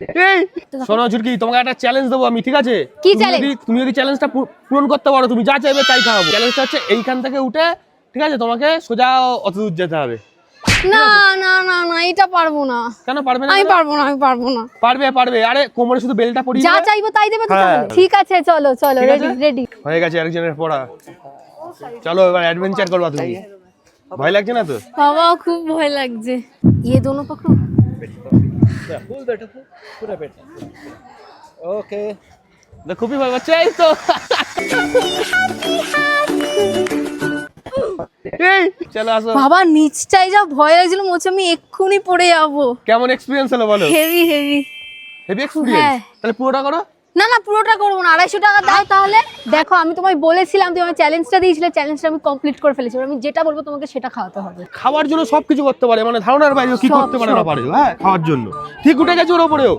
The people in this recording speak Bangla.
এই শোনো ঝুরকি তোমাকে একটা চ্যালেঞ্জ দেবো আমি ঠিক আছে? কি চ্যালেঞ্জ তুমি যদি চ্যালেঞ্জটা পূরণ করতে পারো তুমি যা চাইবে তাই খাওয়াবো। চ্যালেঞ্জটা হচ্ছে এইখান থেকে উঠে ঠিক আছে তোমাকে সোজা অত দূর যেতে হবে। না না না না এটা পারব না। কেন পারবে না আমি পারব না আমি পারব না। পারবে পারবে। আরে কোমরে শুধু বেলটা পরিয়ে যা চাইব তাই দেবে তো হ্যাঁ। ঠিক আছে চলো চলো রেডি রেডি হয়ে গেছে আরেকজনের পড়া। চলো এবার অ্যাডভেঞ্চার করবা তুমি। ভয় লাগছে না তো? বাবা খুব ভয় লাগছে। ইয়ে দোনো পাকড়ো ফুল বেটা ফুল পুরো বেটা ওকে খুবই ভালো লাগছে এই তো। চলো আসো। বাবা নিচটাই যা ভয় লাগছিল মোছে আমি এক্ষুনি পড়ে যাব। কেমন এক্সপিরিয়েন্স হলো বলো? হেভি হেভি হেভি এক্সপিরিয়েন্স তাহলে পুরোটা করো? না না পুরোটা করব না আড়াইশো টাকা দাও তাহলে। দেখো আমি তোমায় বলেছিলাম তুমি আমার চ্যালেঞ্জটা দিয়েছিলে চ্যালেঞ্জটা আমি কমপ্লিট করে ফেলেছি। আমি যেটা বলব তোমাকে সেটা খাওয়াতে হবে। খাওয়ার জন্য সবকিছু করতে পারে মানে ধারণার বাইরে কি করতে পারে না পারে হ্যাঁ? খাওয়ার জন্য। ঠিক উঠে গেছে ওর ওপরেও।